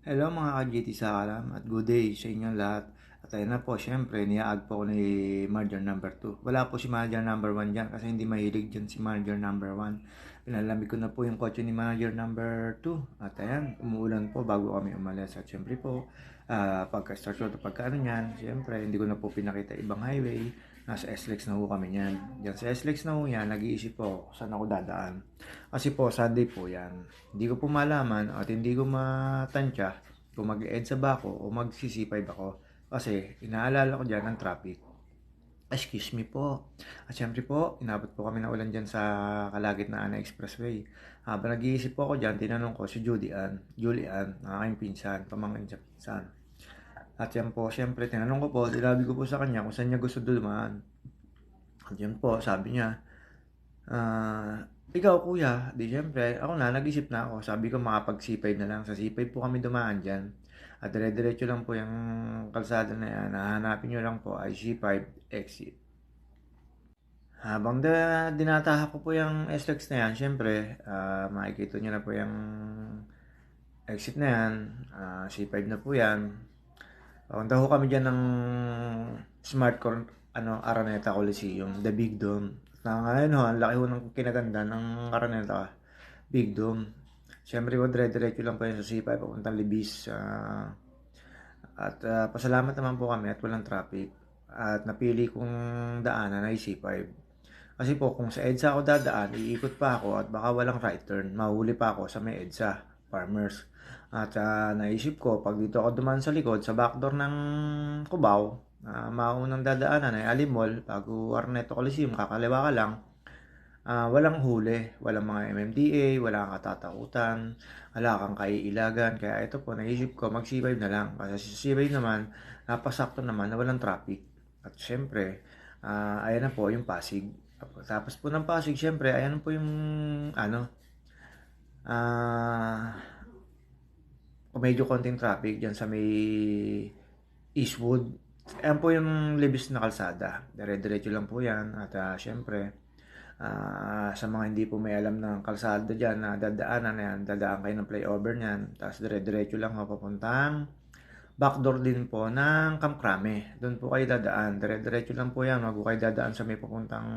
Hello mga ka-GT sa kalam at good day sa inyong lahat. At ayun na po, syempre, niyaag po ako ni Manager number 2. Wala po si Manager number 1 dyan kasi hindi mahilig dyan si Manager number 1. Pinalamig ko na po yung kotse ni Manager number 2. At ayan, umuulan po bago kami umalis. At syempre po, uh, pagka-start ko pagka ano niyan, syempre, hindi ko na po pinakita ibang highway. Nasa SLEX na ho kami niyan. Diyan sa SLEX na ho yan, nag-iisip po saan ako dadaan. Kasi po, Sunday po yan. Hindi ko po malaman at hindi ko matansya kung mag-EDSA ba ako o mag-CC5 ako. Kasi inaalala ko dyan ang traffic. Excuse me po. At syempre po, inabot po kami na ulan dyan sa kalagitnaan na expressway. Habang nag-iisip po ako dyan, tinanong ko si Ann, ang aking pinsan, pamangkin siya pinsan. At yan po, syempre, tinanong ko po, sinabi ko po sa kanya kung saan niya gusto dumaan. At yan po, sabi niya, ah, ikaw kuya, di syempre, ako na, nag-isip na ako. Sabi ko makapag C5 na lang. Sa C5 po kami dumaan dyan. At dire-diretso lang po yung kalsada na yan. Nahanapin nyo lang po ay C5 exit. Habang da, dinataha ko po yung SLEX na yan, syempre, uh, makikita nyo na po yung exit na yan. Uh, C5 na po yan. Punta ko kami dyan ng Smart Core, ano, Araneta Coliseum, The Big Dome. Na ngayon ho, ang laki ho ng kinaganda ng Araneta, Big Dome. Siyempre po, dire-diretso lang po yun sa C5, papuntang Libis. Uh, at uh, pasalamat naman po kami at walang traffic. At napili kong daanan ay C5. Kasi po, kung sa EDSA ako dadaan, iikot pa ako at baka walang right turn. Mahuli pa ako sa may EDSA, farmers. At uh, naisip ko, pag dito ako duman sa likod, sa backdoor ng Cubao, uh, maunang dadaanan ay Alimol, bago Arneto Coliseum, kakaliwa ka lang, uh, walang huli, walang mga MMDA, walang katatakutan, wala kang kaiilagan. Kaya ito po, naisip ko, mag C5 na lang. Kasi sa C5 naman, napasakto naman na walang traffic. At syempre, uh, ayan na po yung Pasig. Tapos po ng Pasig, syempre, ayan po yung, ano, ah, uh, medyo konting traffic dyan sa may Eastwood. Ayan po yung libis na kalsada. Dire-diretso lang po yan. At uh, syempre, uh, sa mga hindi po may alam ng kalsada dyan na dadaanan na yan, dadaan kayo ng flyover niyan. Tapos dire-diretso lang ako papuntang backdoor din po ng Kamkrame. Doon po kayo dadaan. Dire-diretso lang po yan. Wag kayo dadaan sa may papuntang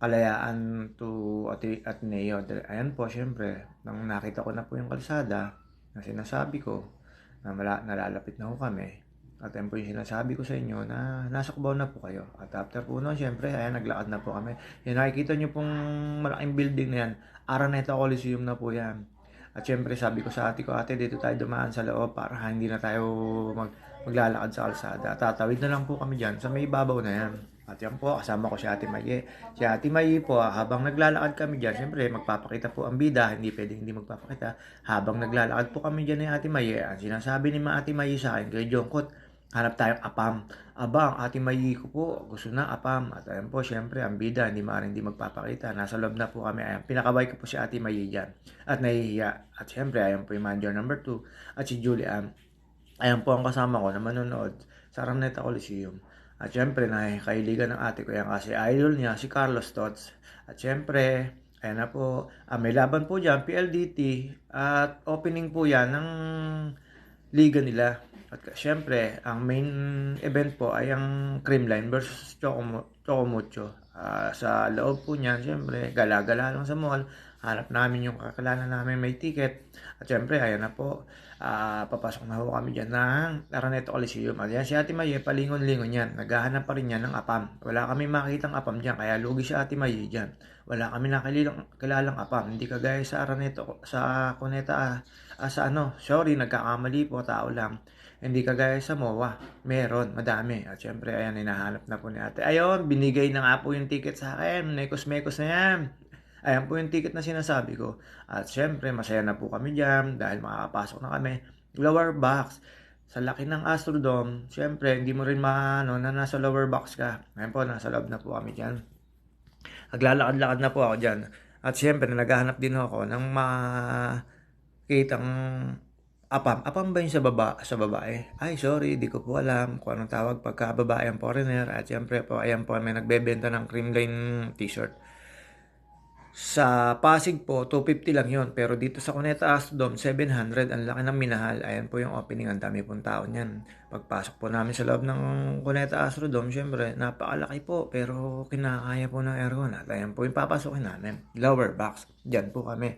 kalayaan to Ateneo. Ayan po, syempre, nang nakita ko na po yung kalsada, na sinasabi ko na mala, nalalapit na ho kami. At yan po yung sinasabi ko sa inyo na nasa Cubao na po kayo. At after po nun, syempre, ayan, naglakad na po kami. Yan, nakikita nyo pong malaking building na yan. Araneta Coliseum na po yan. At syempre, sabi ko sa ate ko, ate, dito tayo dumaan sa loob para hindi na tayo mag, maglalakad sa kalsada. Tatawid na lang po kami dyan sa may babaw na yan. At yan po, kasama ko si Ate Maye. Si Ate Maye po, habang naglalakad kami dyan, syempre magpapakita po ang bida, hindi pwedeng hindi magpapakita. Habang naglalakad po kami dyan ni Ate Maye, ang sinasabi ni Ate Maye sa akin, kay Jongkot, hanap tayong apam. Aba, ang Ate Maye ko po, gusto na apam. At ayan po, syempre, ang bida, hindi maaaring hindi magpapakita. Nasa loob na po kami. Ayan, pinakabay ko po si Ate Maye dyan. At nahihiya. At syempre, ayan po yung manager number 2. At si Julian. Ayan po ang kasama ko na manonood sa Araneta Coliseum. At syempre, nakikailigan ng ate ko yan kasi idol niya si Carlos Tots. At syempre, ayan na po, ah, may laban po dyan, PLDT. At opening po yan ng liga nila. At syempre, ang main event po ay ang Creamline versus Choco, Chocomucho. Uh, sa loob po niyan, syempre, gala-gala lang sa mall. Hanap namin yung kakilala namin may ticket. At syempre, ayan na po uh, papasok na ho kami dyan ng Araneta Coliseum. At yan si Ate Maye, palingon-lingon yan. Naghahanap pa rin yan ng apam. Wala kami makitang apam dyan, kaya lugi si Ate Maye dyan. Wala kami nakilalang kilalang apam. Hindi kagaya sa Araneta, sa Cuneta, ah, ah, sa ano, sorry, nagkakamali po, tao lang. Hindi kagaya sa MOA. Meron, madami. At syempre, ayan, hinahanap na po ni ate. Ayun, binigay na nga po yung ticket sa akin. Mekos-mekos na yan. Ayan po yung ticket na sinasabi ko. At syempre, masaya na po kami dyan dahil makakapasok na kami. Lower box. Sa laki ng Astrodome, syempre, hindi mo rin maano na nasa lower box ka. Ayan po, nasa loob na po kami dyan. Naglalakad-lakad na po ako dyan. At syempre, naghahanap din ako ng makitang apam. Apam ba yung sa, baba, sa babae? Ay, sorry, di ko po alam kung anong tawag pagka babae ang foreigner. At syempre po, ayan po, may nagbebenta ng cream line t-shirt. Sa Pasig po, 250 lang yon Pero dito sa Cuneta Astrodome, 700. Ang laki ng minahal. Ayan po yung opening. Ang dami pong tao niyan. Pagpasok po namin sa loob ng Cuneta Astrodome, syempre, napakalaki po. Pero kinakaya po ng aircon. At ayan po yung papasokin namin. Lower box. Diyan po kami.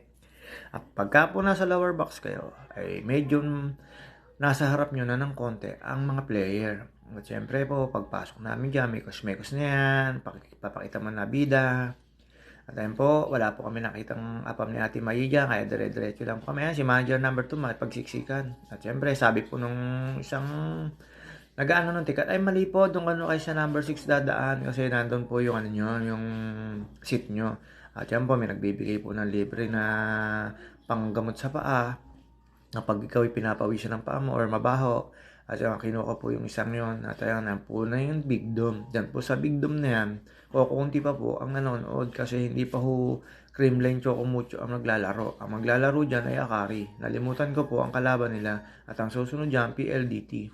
At pagka po nasa lower box kayo, ay medyo nasa harap nyo na ng konti ang mga player. At syempre po, pagpasok namin dyan, may kusmekos na yan, papakita mo na bida, at ayun po, wala po kami nakitang apam ni Ate Mayi dyan, kaya dire-diretso lang po kami. Yan, si manager number 2, makipagsiksikan. At syempre, sabi po nung isang nag-ano ng ticket, ay mali po, doon ano kayo sa number 6 dadaan kasi nandun po yung ano nyo, yung seat nyo. At yan po, may nagbibigay po ng libre na panggamot sa paa. Kapag ikaw ay pinapawisan ng paa mo or mabaho, at yung kinuha po yung isang yon at ayan na po na yung Big Dome. Diyan po sa Big Dome na yan, o kunti pa po ang nanonood kasi hindi pa ho Creamline Choco Mucho ang naglalaro. Ang maglalaro dyan ay Akari. Nalimutan ko po ang kalaban nila at ang susunod dyan PLDT.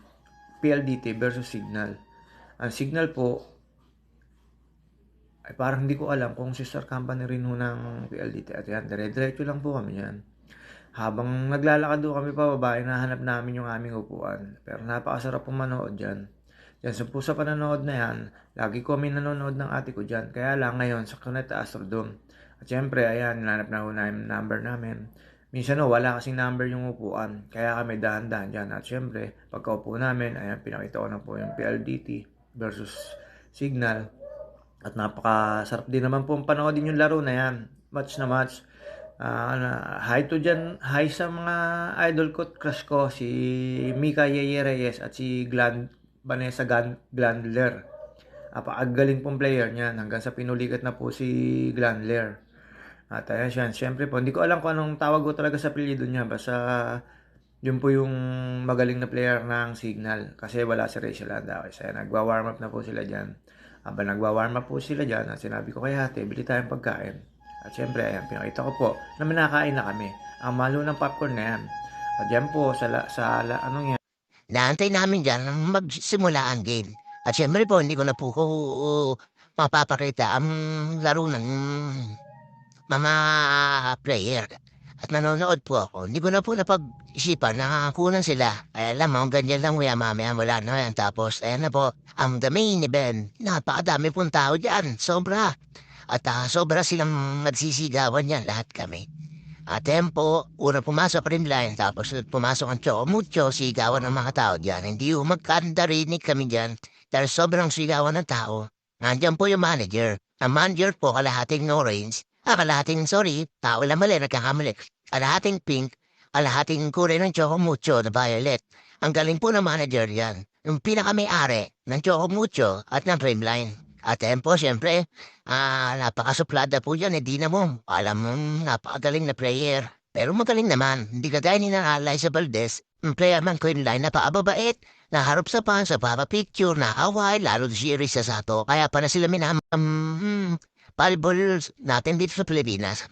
PLDT versus Signal. Ang Signal po ay parang hindi ko alam kung sister company rin ho ng PLDT. At yan, dire-diretso lang po kami yan. Habang naglalakad doon kami pa baba, hinahanap namin yung aming upuan. Pero napakasarap pong manood dyan. Yan, so po sa panonood na yan, lagi kami nanonood ng ate ko dyan. Kaya lang ngayon sa Cuneta Astrodome. At syempre, ayan, nanap na ho namin number namin. Minsan no, wala kasing number yung upuan. Kaya kami dahan-dahan dyan. At syempre, pagkaupo namin, ayan, pinakita ko na po yung PLDT versus Signal. At napakasarap din naman po panoodin yung laro na yan. Match na match. Uh, hi to dyan, hi sa mga idol ko, crush ko, si Mika Yeye Reyes at si Gland, Vanessa Glandler. Apakagaling pong player niyan hanggang sa pinulikat na po si Glandler. At ayan siya, syempre po, hindi ko alam kung anong tawag ko talaga sa apelyido niya. Basta yun po yung magaling na player ng Signal. Kasi wala si Rachel Anda. Kasi nagwa-warm up na po sila dyan. Aba nagwa-warm up po sila dyan, sinabi ko kay ate, bili tayong pagkain. At syempre, ayan, pinakita ko po na manakain na kami. Ang malo ng popcorn na yan. At yan po, sa, la, sa la, anong yan? Naantay namin dyan magsimula ang game. At syempre po, hindi ko na po uh, mapapakita ang laro ng mga player. At nanonood po ako. Hindi ko na po napag-isipan na kunan sila. Ay alam mo, ganyan lang kuya mamaya wala na yan. Tapos, ayan na po, ang the main event. Napakadami pong tao dyan. Sobra. At uh, sobra silang nagsisigawan yan, lahat kami. At tempo, una pumasok rin line, tapos pumasok ang Choco Mucho, sigawan ng mga tao dyan. Hindi yung magkandarinig kami dyan, dahil sobrang sigawan ng tao. Nandiyan po yung manager. Ang manager po, kalahating orange, ah, kalahating sorry, tao lang mali, nagkakamali. Kalahating pink, kalahating kulay ng Choco Mucho na violet. Ang galing po ng manager yan. Yung pinaka-may-ari ng Choco Mucho at ng Rimline. At tempo, siyempre, ah, napakasuplada po yan, hindi na mo. Alam mo, napakagaling na player. Pero magaling naman, hindi kagaya ni na Liza Valdez, ang player man ko yung line na paababait, naharap sa pan sa papa picture, na away, lalo si Risa Sato, kaya pa na sila minam, um, palballs natin dito sa Pilipinas.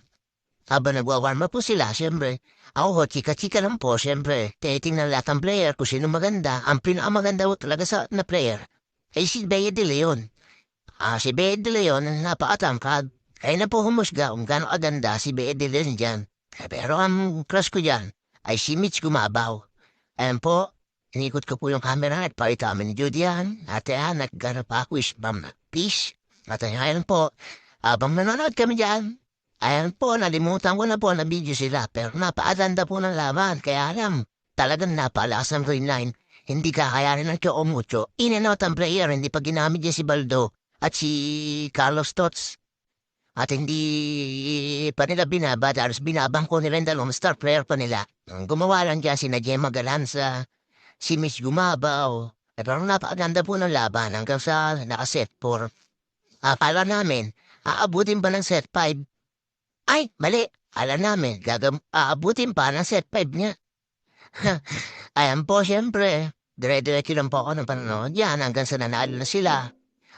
Habang nagwa-warm up po sila, siyempre, ako, chika-chika lang po, siyempre, titingnan lahat ng player kung sino maganda. Ang pinakamaganda po talaga sa na player ay si Bea de Leon. Ah, si Bea de Leon, napakatangkad. Kaya na po humusga kung gano'ng aganda si Bea de Leon dyan. Eh, pero ang crush ko dyan ay si Mitch Gumabaw. Ayan po, inikot ko po yung camera at pakita kami ni Judy yan. At yan, nagganap pa ako is ma'am na peace. At ayan po, habang nanonood kami dyan, ayan po, nalimutan ko na po na video sila. Pero napaaganda po ng laban. Kaya alam, talagang napalakas ng green line. Hindi kakayanin ng Choco Mucho. In and out ang player, hindi pa ginamit niya si Baldo at si Carlos Tots. At hindi pa nila binaba, tapos binabangko nila yung dalawang star player pa nila. Ang gumawa lang dyan si Gemma Galanza, si Miss Gumabaw. Eh, pero napakaganda po ng laban hanggang sa nakaset 4. Akala namin, aabutin ba ng set 5? Ay, mali. Akala namin, gagam aabutin pa ng set 5 niya. Ayan po, siyempre. Dire-diretso lang po ako ng panonood yan hanggang sa nanalo na sila.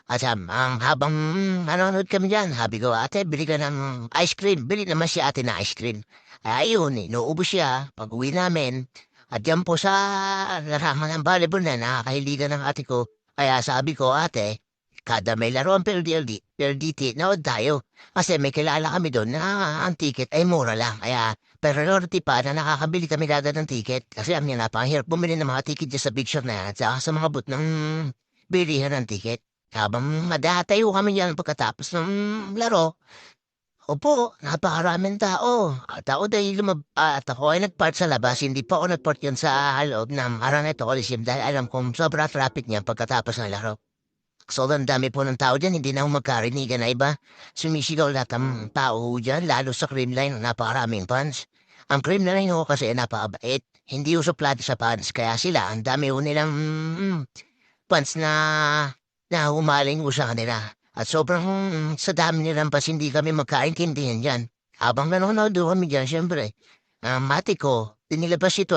At um, um, habang nanonood kami dyan, habi ko, ate, bili ka ng ice cream. Bili naman si ate na ice cream. Ay, ayun, eh, nauubos siya pag uwi namin. At yan po sa larangan ng volleyball na nakakahiligan ng ate ko. Kaya sabi ko, ate, kada may laro ang PLDLD, PLDT, nood tayo. Kasi may kilala kami doon na ang ticket ay mura lang. Kaya priority pa na nakakabili kami agad ng ticket. Kasi ang napakahirap bumili ng mga ticket dyan sa picture na yan at sa mga boot ng bilihan ng ticket. Habang madatayo kami yan pagkatapos ng laro, Opo, napakaraming tao. At ako dahil lumab... at ako ay nagpart sa labas, hindi pa ako nagpart yun sa loob ng Araneta Coliseum dahil alam kong sobra traffic niya pagkatapos ng laro. So, ang dami po ng tao dyan, hindi na ako magkarinigan na iba. Sumisigaw lahat ng tao dyan, lalo sa creamline, napakaraming fans. Ang creamline ho kasi napakabait. Hindi uso plato sa fans, kaya sila, ang dami ho nilang mm, fans na na humaling ho sa kanila. At sobrang mm, sa dami nilang pas hindi kami magkaintindihan dyan. Habang nanonood kami dyan, syempre, ang mati ko, tinilabas ito